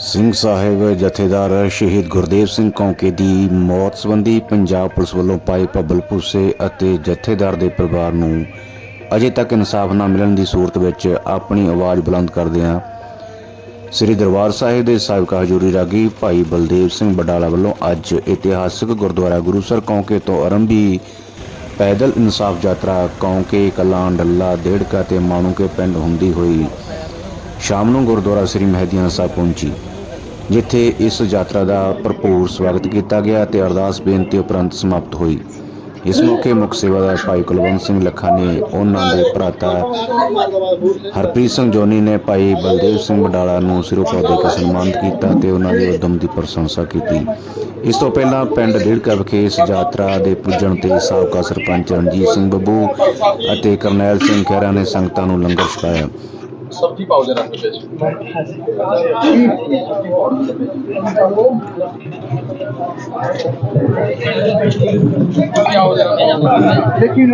ਸਿੰਘ ਸਾਹਿਬ ਜਥੇਦਾਰ ਸ਼ਹੀਦ ਗੁਰਦੇਵ ਸਿੰਘ ਕੌਂਕੇ ਦੀ ਮੌਤ ਸੰਬੰਧੀ ਪੰਜਾਬ ਪੁਲਿਸ ਵੱਲੋਂ ਪਾਏ ਭੱਬਲ ਭੂਸੇ ਅਤੇ ਜਥੇਦਾਰ ਦੇ ਪਰਿਵਾਰ ਨੂੰ ਅਜੇ ਤੱਕ ਇਨਸਾਫ ਨਾ ਮਿਲਣ ਦੀ ਸੂਰਤ ਵਿੱਚ ਆਪਣੀ ਆਵਾਜ਼ ਬੁਲੰਦ ਕਰਦਿਆਂ ਸ੍ਰੀ ਦਰਬਾਰ ਸਾਹਿਬ ਦੇ ਸਾਬਕਾ ਹਜ਼ੂਰੀ ਰਾਗੀ ਭਾਈ ਬਲਦੇਵ ਸਿੰਘ ਬਡਾਲਾ ਵੱਲੋਂ ਅੱਜ ਇਤਿਹਾਸਕ ਗੁਰਦੁਆਰਾ ਗੁਰੂਸਰ ਕੌਂਕੇ ਤੋਂ ਆਰੰਭੀ ਪੈਦਲ ਇਨਸਾਫ ਯਾਤਰਾ ਕੌਂਕੇ, ਕਲਾਂ, ਡੱਲਾ ਡੇੜਕਾ ਤੇ ਮਾਣੂਕੇ ਪਿੰਡ ਹੁੰਦੀ ਹੋਈ ਸ਼ਾਮ ਨੂੰ ਗੁਰਦੁਆਰਾ ਸ੍ਰੀ ਮਹਿਦੀਆਣਾ ਸਾਹਿਬ ਪਹੁੰਚੀ। ਜਿੱਥੇ ਇਸ ਯਾਤਰਾ ਦਾ ਭਰਪੂਰ ਸਵਾਗਤ ਕੀਤਾ ਗਿਆ ਤੇ ਅਰਦਾਸ ਬੇਨਤੀ ਉਪਰੰਤ ਸਮਾਪਤ ਹੋਈ। ਇਸ ਮੌਕੇ ਮੁੱਖ ਸੇਵਾਦਾਰ ਭਾਈ ਕੁਲਵੰਤ ਸਿੰਘ ਲੱਖਾ ਨੇ ਉਹਨਾਂ ਦੇ ਭਰਾਤਾ ਹਰਪ੍ਰੀਤ ਸਿੰਘ ਜੋਨੀ ਨੇ ਭਾਈ ਬਲਦੇਵ ਸਿੰਘ ਬਡਾਲਾ ਨੂੰ ਸਿਰੋਪਾ ਦੇ ਕੇ ਸਨਮਾਨਿਤ ਕੀਤਾ ਤੇ ਉਹਨਾਂ ਦੇ ਉਦਮ ਦੀ ਪ੍ਰਸ਼ੰਸਾ ਕੀਤੀ। ਇਸ ਤੋਂ ਪਹਿਲਾਂ ਪਿੰਡ ਡੇੜਕਾ ਵਿਖੇ ਇਸ ਯਾਤਰਾ ਦੇ ਪੁੱਜਣ ਤੇ ਸਾਬਕਾ ਸਰਪੰਚ ਰਣਜੀਤ ਸਿੰਘ ਬੱਬੂ ਅਤੇ ਕਰਨੈਲ ਸਿੰਘ ਖਹਿਰਾ ਨੇ ਸੰਗਤਾਂ ਨੂੰ ਲੰਗਰ ਛਕਾਇਆ। সবজি পাওয়া যায় আপনার কাছে लेकिन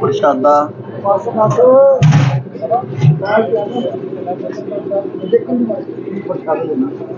प्रसादा लेकिन प्रसाद देना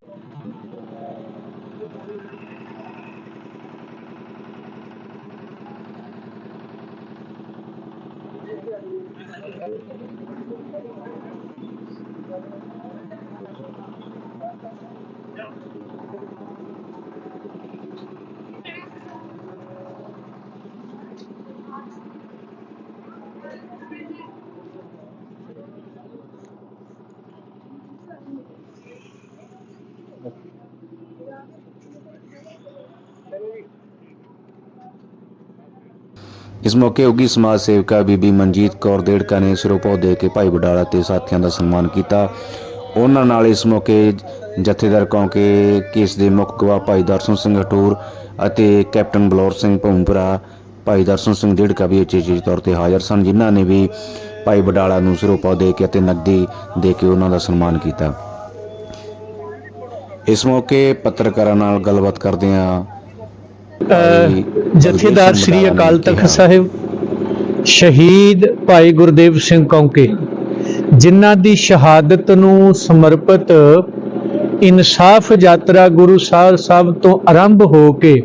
ਇਸ ਮੌਕੇ ਉੱਗੀ ਸਮਾਜ ਸੇਵਕਾ ਬੀਬੀ ਮਨਜੀਤ ਕੌਰ ਦੇੜਕਾ ਨੇ ਸਿਰੋਪਾਉ ਦੇ ਕੇ ਭਾਈ ਬਡਾਲਾ ਤੇ ਸਾਥੀਆਂ ਦਾ ਸਨਮਾਨ ਕੀਤਾ। ਉਹਨਾਂ ਨਾਲ ਇਸ ਮੌਕੇ ਜਥੇਦਾਰ ਕੌਂਕੇ ਕੇਸ ਦੇ ਮੁੱਖ ਗਵਾਹ ਭਾਈ ਦਰਸ਼ਨ ਸਿੰਘ ਹਟੂਰ ਅਤੇ ਕੈਪਟਨ ਬਲੌਰ ਸਿੰਘ ਭੂਮਪੁਰਾ ਭਾਈ ਦਰਸ਼ਨ ਸਿੰਘ ਦੇੜਕਾ ਵੀ ਉਚੇਚੇ ਤੌਰ ਤੇ ਹਾਜ਼ਰ ਸਨ, ਜਿਨ੍ਹਾਂ ਨੇ ਵੀ ਭਾਈ ਬਡਾਲਾ ਨੂੰ ਸਿਰੋਪਾਉ ਦੇ ਕੇ ਅਤੇ ਨਕਦੀ ਦੇ ਕੇ ਉਹਨਾਂ ਦਾ ਸਨਮਾਨ ਕੀਤਾ। ਇਸ ਮੌਕੇ ਪੱਤਰਕਾਰਾਂ ਨਾਲ ਗੱਲਬਾਤ ਕਰਦਿਆਂ ਜਥੇਦਾਰ ਸ੍ਰੀ ਅਕਾਲ ਤਖਤ ਸਾਹਿਬ ਸ਼ਹੀਦ ਭਾਈ ਗੁਰਦੇਵ ਸਿੰਘ ਕੌਂਕੇ ਜਿਨ੍ਹਾਂ ਦੀ ਸ਼ਹਾਦਤ ਨੂੰ ਸਮਰਪਿਤ ਇਨਸਾਫ ਯਾਤਰਾ ਗੁਰੂ ਸਾਹਿਬ ਸਾਹਿਬ ਤੋਂ ਆਰੰਭ ਹੋ ਕੇ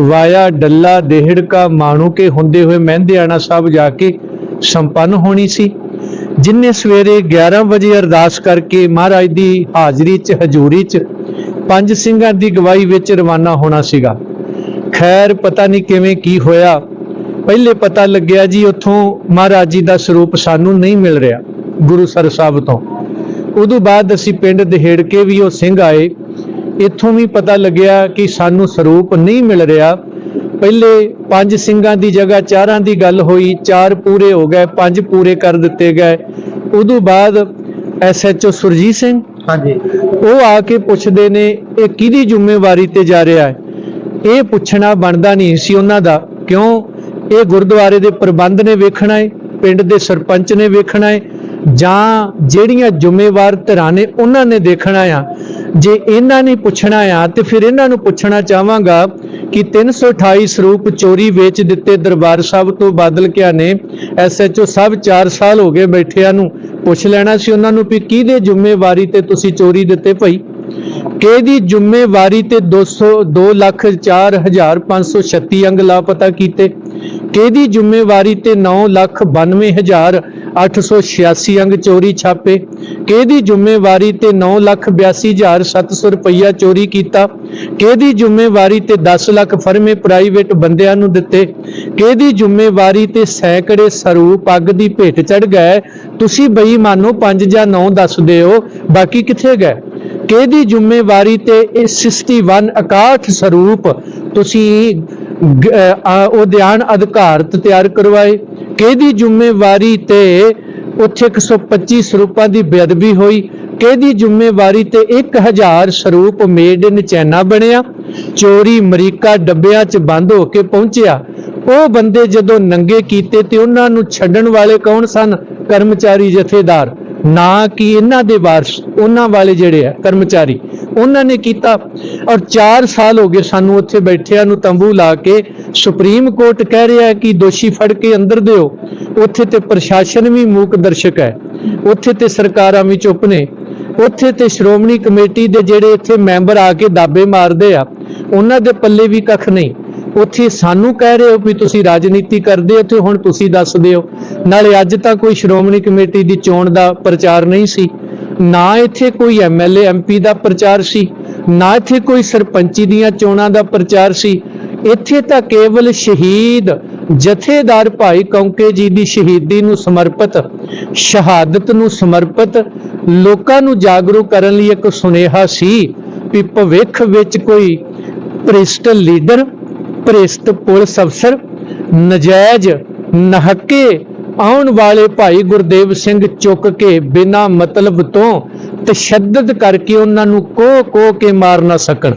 ਵਾਇਆ ਡੱਲਾ ਦੇਹੜਕਾ ਮਾਣੂਕੇ ਹੁੰਦੇ ਹੋਏ ਮਹਿੰਦਿਆਣਾ ਸਾਹਿਬ ਜਾ ਕੇ ਸੰਪੰਨ ਹੋਣੀ ਸੀ ਜਿਨਨੇ ਸਵੇਰੇ 11 ਵਜੇ ਅਰਦਾਸ ਕਰਕੇ ਮਹਾਰਾਜ ਦੀ ਹਾਜ਼ਰੀ 'ਚ ਹਜ਼ੂਰੀ 'ਚ ਪੰਜ ਸਿੰਘਾਂ ਦੀ ਗਵਾਹੀ ਵਿੱਚ ਰਵਾਨਾ ਹੋਣਾ ਸੀਗਾ। ਖੈਰ ਪਤਾ ਨਹੀਂ ਕਿਵੇਂ ਕੀ ਹੋਇਆ। ਪਹਿਲੇ ਪਤਾ ਲੱਗਿਆ ਜੀ ਉੱਥੋਂ ਮਹਾਰਾਜ ਜੀ ਦਾ ਸਰੂਪ ਸਾਨੂੰ ਨਹੀਂ ਮਿਲ ਰਿਹਾ ਗੁਰੂ ਸਰ ਸਾਹਿਬ ਤੋਂ। ਉਦੋਂ ਬਾਅਦ ਅਸੀਂ ਪਿੰਡ ਦਹੇੜ ਵੀ ਉਹ ਸਿੰਘ ਆਏ। ਇੱਥੋਂ ਵੀ ਪਤਾ ਲੱਗਿਆ ਕਿ ਸਾਨੂੰ ਸਰੂਪ ਨਹੀਂ ਮਿਲ ਰਿਹਾ। ਪਹਿਲੇ ਪੰਜ ਸਿੰਘਾਂ ਦੀ ਜਗ੍ਹਾ ਚਾਰਾਂ ਦੀ ਗੱਲ ਹੋਈ ਚਾਰ ਪੂਰੇ ਹੋ ਗਏ ਪੰਜ ਪੂਰੇ ਕਰ ਦਿੱਤੇ ਗਏ। ਉਦੋਂ ਬਾਅਦ ਐਸਐਚਓ ਸੁਰਜੀਤ ਸਿੰਘ ਹਾਂਜੀ। ਉਹ ਆ ਕੇ ਪੁੱਛਦੇ ਨੇ ਇਹ ਕਿਹਦੀ ਜ਼ਿੰਮੇਵਾਰੀ ਤੇ ਜਾ ਰਿਹਾ ਹੈ? ਇਹ ਪੁੱਛਣਾ ਬਣਦਾ ਨਹੀਂ ਸੀ ਉਹਨਾਂ ਦਾ, ਕਿਉਂ? ਇਹ ਗੁਰਦੁਆਰੇ ਦੇ ਪ੍ਰਬੰਧ ਨੇ ਵੇਖਣਾ ਹੈ ਪਿੰਡ ਦੇ ਸਰਪੰਚ ਨੇ ਵੇਖਣਾ ਹੈ ਜਾਂ ਜਿਹੜੀਆਂ ਜ਼ਿੰਮੇਵਾਰ ਧਿਰਾਂ ਨੇ ਉਹਨਾਂ ਨੇ ਦੇਖਣਾ ਆ। ਜੇ ਇਹਨਾਂ ਨੇ ਪੁੱਛਣਾ ਆ, ਤੇ ਫਿਰ ਇਹਨਾਂ ਨੂੰ ਪੁੱਛਣਾ ਚਾਹਾਂਗਾ ਕਿ 328 ਸਰੂਪ ਚੋਰੀ ਵੇਚ ਦਿੱਤੇ ਦਰਬਾਰ ਸਾਹਿਬ ਤੋਂ ਬਾਦਲ ਕਿਆ ਨੇ? ਐਸਐਚਓ ਸਾਹਿਬ 4 ਸਾਲ ਹੋ ਗਏ ਬੈਠਿਆਂ ਨੂੰ। ਪੁੱਛ ਲੈਣਾ ਸੀ ਉਹਨਾਂ ਨੂੰ ਵੀ ਕਿਹਦੇ ਜ਼ਿੰਮੇਵਾਰੀ ਤੇ ਤੁਸੀਂ ਚੋਰੀ ਦਿੱਤੇ ਭਾਈ? ਕਿਹਦੀ ਜ਼ਿੰਮੇਵਾਰੀ ਤੇ 200 2 ਲੱਖ 4536 ਅੰਗ ਲਾਪਤਾ ਕੀਤੇ? ਕਿਹਦੀ ਜ਼ਿੰਮੇਵਾਰੀ ਤੇ 9 ਲੱਖ 92886 ਅੰਗ ਚੋਰੀ ਛਾਪੇ? ਕਿਹਦੀ ਜ਼ਿੰਮੇਵਾਰੀ ਤੇ 9 ਲੱਖ 82700 ਰੁਪਈਆ ਚੋਰੀ ਕੀਤਾ? ਕਿਹਦੀ ਜ਼ਿੰਮੇਵਾਰੀ ਤੇ 10 ਲੱਖ ਫਰਮੇ ਪ੍ਰਾਈਵੇਟ ਬੰਦਿਆਂ ਨੂੰ ਦਿੱਤੇ? ਕਿਹਦੀ ਜ਼ਿੰਮੇਵਾਰੀ ਤੇ ਸੈਂਕੜੇ ਸਰੂਪ ਅੱਗ ਦੀ ਭੇਟ ਚੜ ਗਏ? ਤੁਸੀਂ ਬਈ ਮਾਨੋ 5 ਜਾਂ 9 ਦੱਸਦੇ ਹੋ ਬਾਕੀ ਕਿੱਥੇ ਗਏ? ਕਿਹਦੀ ਜ਼ਿੰਮੇਵਾਰੀ ਤੇ ਇਹ 61 61 ਸਰੂਪ ਤੁਸੀਂ ਗ- ਅਹ, ਅਧਿਕਾਰਤ ਤਿਆਰ ਕਰਵਾਏ? ਕਿਹਦੀ ਜ਼ਿੰਮੇਵਾਰੀ ਤੇ ਉੱਥੇ 125 ਸਰੂਪਾਂ ਦੀ ਬੇਅਦਬੀ ਹੋਈ? ਕਿਹਦੀ ਜ਼ਿੰਮੇਵਾਰੀ ਤੇ 1000 ਸਰੂਪ ਮੇਡ ਇਨ ਚਾਈਨਾ ਬਣਿਆ? ਚੋਰੀ ਅਮਰੀਕਾ ਡੱਬਿਆਂ 'ਚ ਬੰਦ ਹੋ ਕੇ ਪਹੁੰਚਿਆ। ਉਹ ਬੰਦੇ ਜਦੋਂ ਨੰਗੇ ਕੀਤੇ ਤੇ ਉਹਨਾਂ ਨੂੰ ਛੱਡਣ ਵਾਲੇ ਕੌਣ ਸਨ? ਕਰਮਚਾਰੀ ਜਥੇਦਾਰ। ਨਾ ਕਿ ਇਹਨਾਂ ਦੇ ਵਾਰਸ, ਉਹਨਾਂ ਵਾਲੇ ਜਿਹੜੇ ਆ, ਕਰਮਚਾਰੀ, ਉਹਨਾਂ ਨੇ ਕੀਤਾ। ਔਰ 4 ਸਾਲ ਹੋ ਗਏ ਸਾਨੂੰ ਉੱਥੇ ਬੈਠਿਆਂ ਨੂੰ ਤੰਬੂ ਲਾ ਕੇ, ਸੁਪਰੀਮ ਕੋਰਟ ਕਹਿ ਰਿਹਾ ਕਿ ਦੋਸ਼ੀ ਫੜ ਕੇ ਅੰਦਰ ਦਿਓ। ਉੱਥੇ ਤੇ ਪ੍ਰਸ਼ਾਸਨ ਵੀ ਮੂਕ ਦਰਸ਼ਕ ਹੈ। ਉੱਥੇ ਤੇ ਸਰਕਾਰਾਂ ਵੀ ਚੁੱਪ ਨੇ। ਉੱਥੇ ਤੇ ਸ਼੍ਰੋਮਣੀ ਕਮੇਟੀ ਦੇ ਜਿਹੜੇ ਇੱਥੇ ਮੈਂਬਰ ਆ ਕੇ ਦਾਬੇ ਮਾਰਦੇ ਆ, ਉਹਨਾਂ ਦੇ ਪੱਲੇ ਵੀ ਕੱਖ ਨਹੀਂ। ਉੱਥੇ ਸਾਨੂੰ ਕਹਿ ਰਹੇ ਹੋ ਵੀ ਤੁਸੀਂ ਰਾਜਨੀਤੀ ਕਰਦੇ ਹੋ ਤੇ ਹੁਣ ਤੁਸੀਂ ਦੱਸ ਦਿਓ ਨਾਲੇ ਅੱਜ ਤਾਂ ਕੋਈ ਸ਼੍ਰੋਮਣੀ ਕਮੇਟੀ ਦੀ ਚੋਣ ਦਾ ਪ੍ਰਚਾਰ ਨਹੀਂ ਸੀ। ਨਾ ਇੱਥੇ ਕੋਈ ਐਮਐਲਏ ਐਮਪੀ ਦਾ ਪ੍ਰਚਾਰ ਸੀ। ਨਾ ਇੱਥੇ ਕੋਈ ਸਰਪੰਚੀ ਦੀਆਂ ਚੋਣਾਂ ਦਾ ਪ੍ਰਚਾਰ ਸੀ। ਇੱਥੇ ਤਾਂ ਕੇਵਲ ਸ਼ਹੀਦ, ਜਥੇਦਾਰ ਭਾਈ ਕੌਂਕੇ ਜੀ ਦੀ ਸ਼ਹੀਦੀ ਨੂੰ ਸਮਰਪਿਤ, ਸ਼ਹਾਦਤ ਨੂੰ ਸਮਰਪਿਤ, ਲੋਕਾਂ ਨੂੰ ਜਾਗਰੂਕ ਕਰਨ ਲਈ ਇੱਕ ਸੁਨੇਹਾ ਸੀ ਵੀ ਭਵਿੱਖ ਵਿੱਚ ਕੋਈ ਭ੍ਰਿਸ਼ਟ ਲੀਡਰ ਭ੍ਰਿਸ਼ਟ ਪੁਲਿਸ ਅਫਸਰ ਨਜਾਇਜ਼ ਨਹੱਕੇ ਆਉਣ ਵਾਲੇ ਭਾਈ ਗੁਰਦੇਵ ਸਿੰਘ ਚੁੱਕ ਕੇ ਬਿਨਾਂ ਮਤਲਬ ਤੋਂ ਤਸ਼ੱਦਦ ਕਰਕੇ ਉਹਨਾਂ ਨੂੰ ਕੋ ਕੋ ਕੇ ਮਾਰ ਨਾ ਸਕਣ।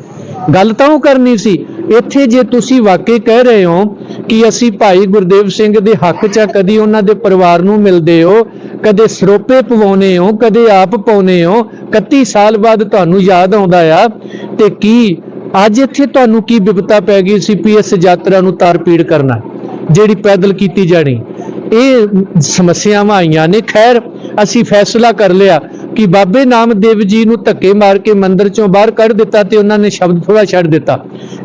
ਗੱਲ ਤਾਂ ਉਹ ਕਰਨੀ ਸੀ। ਇੱਥੇ ਜੇ ਤੁਸੀਂ ਵਾਕਈ ਕਹਿ ਰਹੇ ਹੋ ਕਿ ਅਸੀਂ ਭਾਈ ਗੁਰਦੇਵ ਸਿੰਘ ਦੇ ਹੱਕ 'ਚ ਆ, ਕਦੀ ਉਹਨਾਂ ਦੇ ਪਰਿਵਾਰ ਨੂੰ ਮਿਲਦੇ ਹੋ ਕਦੇ ਸਰੋਪੇ ਪਵਾਉਨੇ ਹੋ ਕਦੇ ਆਪ ਪਾਉਨੇ ਹੋ 31 ਸਾਲ ਬਾਅਦ ਤੁਹਾਨੂੰ ਯਾਦ ਆਉਂਦਾ ਆ ਤੇ ਕੀ ਅੱਜ ਇੱਥੇ ਤੁਹਾਨੂੰ ਕੀ ਵਿਪਤਾ ਪੈ ਗਈ ਸੀ ਵੀ ਇਸ ਯਾਤਰਾ ਨੂੰ ਤਾਰ ਪੀੜ ਕਰਨਾ, ਜਿਹੜੀ ਪੈਦਲ ਕੀਤੀ ਜਾਣੀ? ਇਹ ਸਮੱਸਿਆਵਾਂ ਆਈਆਂ ਨੇ। ਖੈਰ, ਅਸੀਂ ਫੈਸਲਾ ਕਰ ਲਿਆ ਕਿ ਬਾਬੇ ਨਾਮਦੇਵ ਜੀ ਨੂੰ ਧੱਕੇ ਮਾਰ ਕੇ ਮੰਦਿਰ ਚੋਂ ਬਾਹਰ ਕੱਢ ਦਿੱਤਾ ਤੇ ਉਹਨਾਂ ਨੇ ਸ਼ਬਦ ਥੋੜਾ ਛੱਡ ਦਿੱਤਾ।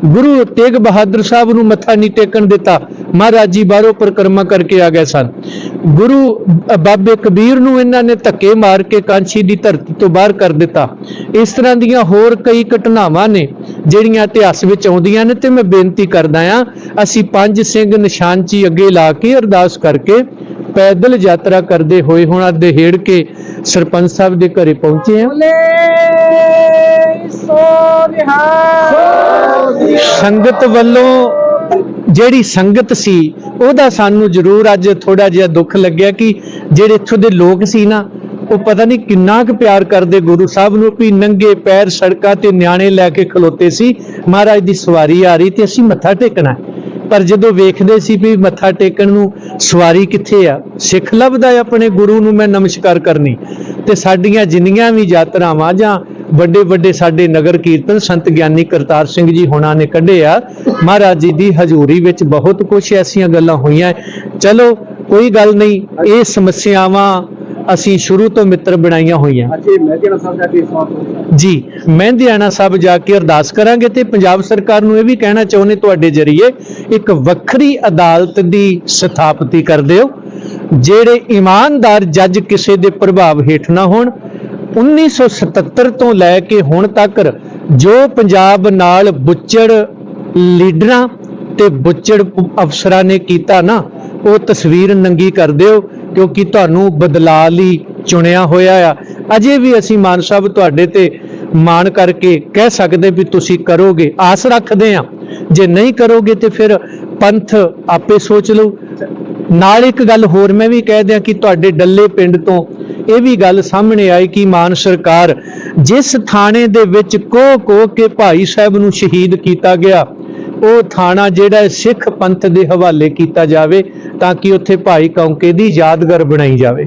ਗੁਰੂ ਤੇਗ ਬਹਾਦਰ ਸਾਹਿਬ ਨੂੰ ਮੱਥਾ ਨਹੀਂ ਟੇਕਣ ਦਿੱਤਾ। ਮਹਾਰਾਜ ਜੀ ਬਾਹਰੋਂ ਪਰਿਕਰਮਾ ਕਰਕੇ ਆ ਗਏ ਸਨ। ਗੁਰੂ ਬਾਬੇ ਕਬੀਰ ਨੂੰ ਇਹਨਾਂ ਨੇ ਧੱਕੇ ਮਾਰ ਕੇ ਕਾਂਛੀ ਦੀ ਧਰਤੀ ਤੋਂ ਬਾਹਰ ਕਰ ਦਿੱਤਾ। ਇਸ ਤਰ੍ਹਾਂ ਦੀਆਂ ਹੋਰ ਕਈ ਘਟਨਾਵਾਂ ਨੇ। ਜਿਹੜੀਆਂ ਇਤਿਹਾਸ ਵਿੱਚ ਆਉਂਦੀਆਂ ਨੇ ਤੇ ਮੈਂ ਬੇਨਤੀ ਕਰਦਾ ਆ ਅਸੀਂ ਪੰਜ ਸਿੰਘ ਨਿਸ਼ਾਨਚੀ ਅੱਗੇ ਲਾ ਕੇ ਅਰਦਾਸ ਕਰਕੇ ਪੈਦਲ ਯਾਤਰਾ ਕਰਦੇ ਹੋਏ ਹੁਣ ਅੱਜ ਦੇਹੇੜ ਕੇ ਸਰਪੰਚ ਸਾਹਿਬ ਦੇ ਘਰੇ ਪਹੁੰਚੇ ਆ ਸੰਗਤ ਵੱਲੋਂ ਜਿਹੜੀ ਸੰਗਤ ਸੀ ਉਹਦਾ ਸਾਨੂੰ ਜ਼ਰੂਰ ਅੱਜ ਥੋੜਾ ਜਿਹਾ ਦੁੱਖ ਲੱਗਿਆ ਕਿ ਜਿਹੜੇ ਇੱਥੋਂ ਦੇ ਲੋਕ ਸੀ ਨਾ ਉਹ ਪਤਾ ਨਹੀਂ ਕਿੰਨਾ ਕੁ ਪਿਆਰ ਕਰਦੇ ਗੁਰੂ ਸਾਹਿਬ ਨੂੰ ਵੀ ਨੰਗੇ ਪੈਰ ਸੜਕਾਂ ਤੇ ਨਿਆਣੇ ਲੈ ਕੇ ਖਲੋਤੇ ਸੀ। ਮਹਾਰਾਜ ਦੀ ਸਵਾਰੀ ਆ ਰਹੀ ਤੇ ਅਸੀਂ ਮੱਥਾ ਟੇਕਣਾ। ਪਰ ਜਦੋਂ ਵੇਖਦੇ ਸੀ ਵੀ ਮੱਥਾ ਟੇਕਣ ਨੂੰ ਸਵਾਰੀ ਕਿੱਥੇ ਆ, ਸਿੱਖ ਲੱਭਦਾ ਆਪਣੇ ਗੁਰੂ ਨੂੰ ਮੈਂ ਨਮਸਕਾਰ ਕਰਨੀ। ਤੇ ਸਾਡੀਆਂ ਜਿੰਨੀਆਂ ਵੀ ਯਾਤਰਾਵਾਂ ਜਾਂ ਵੱਡੇ ਵੱਡੇ ਸਾਡੇ ਨਗਰ ਕੀਰਤਨ ਸੰਤ ਗਿਆਨੀ ਕਰਤਾਰ ਸਿੰਘ ਜੀ ਹੋਣਾ ਨੇ ਕੱਢੇ ਆ, ਮਹਾਰਾਜ ਜੀ ਦੀ ਹਜ਼ੂਰੀ ਵਿੱਚ ਬਹੁਤ ਕੁਝ ਐਸੀਆਂ ਗੱਲਾਂ ਹੋਈਆਂ। ਚਲੋ, ਕੋਈ ਗੱਲ ਨਹੀਂ, ਇਹ ਸਮੱਸਿਆਵਾਂ ਅਸੀਂ ਸ਼ੁਰੂ ਤੋਂ ਮਿੱਤਰ ਬਣਾਈਆਂ ਹੋਈਆਂ। ਅੱਛੇ ਮੈਂ ਕਿਹੜਾ ਸਾਹਿਬ ਜਾ ਕੇ ਸਵਾਲ ਜੀ ਮਹਿੰਦਿਆਣਾ ਸਾਹਿਬ ਜਾ ਕੇ ਅਰਦਾਸ ਕਰਾਂਗੇ ਤੇ ਪੰਜਾਬ ਸਰਕਾਰ ਨੂੰ ਇਹ ਵੀ ਕਹਿਣਾ ਚਾਹੁੰਦੇ ਤੁਹਾਡੇ ਜਰੀਏ ਇੱਕ ਵੱਖਰੀ ਅਦਾਲਤ ਦੀ ਸਥਾਪਤੀ ਕਰ ਦਿਓ ਜਿਹੜੇ ਇਮਾਨਦਾਰ ਜੱਜ ਕਿਸੇ ਦੇ ਪ੍ਰਭਾਵ ਹੇਠ ਨਾ ਹੋਣ 1977 ਤੋਂ ਲੈ ਕੇ ਹੁਣ ਤੱਕ ਜੋ ਪੰਜਾਬ ਨਾਲ ਬੁੱਚੜ ਲੀਡਰਾਂ ਤੇ ਬੁੱਚੜ ਅਫਸਰਾਂ ਨੇ ਕੀਤਾ ਨਾ ਉਹ ਤਸਵੀਰ ਨੰਗੀ ਕਰ ਦਿਓ ਕਿਉਂਕਿ ਤੁਹਾਨੂੰ ਬਦਲਾ ਲਈ ਚੁਣਿਆ ਹੋਇਆ ਆ। ਅਜੇ ਵੀ ਅਸੀਂ ਮਾਨ ਸਾਹਿਬ ਤੁਹਾਡੇ ਤੇ ਮਾਣ ਕਰਕੇ ਕਹਿ ਸਕਦੇ ਵੀ ਤੁਸੀਂ ਕਰੋਗੇ, ਆਸ ਰੱਖਦੇ ਆ ਜੇ ਨਹੀਂ ਕਰੋਗੇ ਤੇ ਫਿਰ ਪੰਥ ਆਪੇ ਸੋਚ ਲਓ ਨਾਲ ਇੱਕ ਗੱਲ ਹੋਰ ਮੈਂ ਵੀ ਕਹਿ ਦਿਆਂ ਕਿ ਤੁਹਾਡੇ ਡੱਲੇ ਪਿੰਡ ਤੋਂ ਇਹ ਵੀ ਗੱਲ ਸਾਹਮਣੇ ਆਈ ਕਿ ਮਾਨ ਸਰਕਾਰ ਜਿਸ ਥਾਣੇ ਦੇ ਵਿੱਚ ਕੋ ਕੋ ਕੇ ਭਾਈ ਸਾਹਿਬ ਨੂੰ ਸ਼ਹੀਦ ਕੀਤਾ ਗਿਆ, ਉਹ ਥਾਣਾ ਜਿਹੜਾ ਸਿੱਖ ਪੰਥ ਦੇ ਹਵਾਲੇ ਕੀਤਾ ਜਾਵੇ। ਤਾਂ ਕਿ ਉੱਥੇ ਭਾਈ ਕੌਂਕੇ ਦੀ ਯਾਦਗਾਰ ਬਣਾਈ ਜਾਵੇ।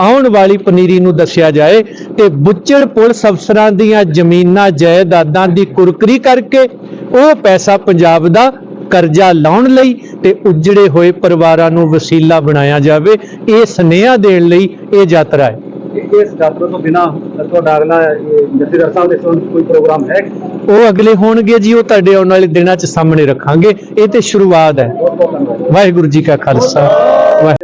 ਆਉਣ ਵਾਲੀ ਪਨੀਰੀ ਨੂੰ ਦੱਸਿਆ ਜਾਏ ਤੇ ਬੁੱਚੜ ਪੁਲਿਸ ਅਫਸਰਾਂ ਦੀਆਂ ਜ਼ਮੀਨਾਂ, ਜਾਇਦਾਦਾਂ ਦੀ ਕੁਰਕਰੀ ਕਰਕੇ ਉਹ ਪੈਸਾ ਪੰਜਾਬ ਦਾ ਕਰਜ਼ਾ ਲਾਉਣ ਲਈ ਤੇ ਉਜੜੇ ਹੋਏ ਪਰਿਵਾਰਾਂ ਨੂੰ ਵਸੀਲਾ ਬਣਾਇਆ ਜਾਵੇ, ਇਹ ਸੁਨੇਹਾ ਦੇਣ ਲਈ ਇਹ ਯਾਤਰਾ ਹੈ। ਇਸ ਯਾਤਰਾ ਤੋਂ ਬਿਨਾ ਤੁਹਾਡਾ ਅਗਲਾ ਇਹ ਜਥੇਦਾਰ ਸਾਹਿਬ ਦੇ ਸੰਬੰਧ ਕੋਈ ਪ੍ਰੋਗਰਾਮ ਹੈ? ਉਹ ਅਗਲੇ ਹੋਣਗੇ ਜੀ ਉਹ ਤੁਹਾਡੇ ਆਉਣ ਵਾਲੇ ਦਿਨਾਂ 'ਚ ਸਾਹਮਣੇ ਰੱਖਾਂਗੇ। ਇਹ ਤੇ ਸ਼ੁਰੂਆਤ ਹੈ। ਵਾਹਿਗੁਰੂ ਜੀ ਕਾ ਖਾਲਸਾ। ਵਾਹਿ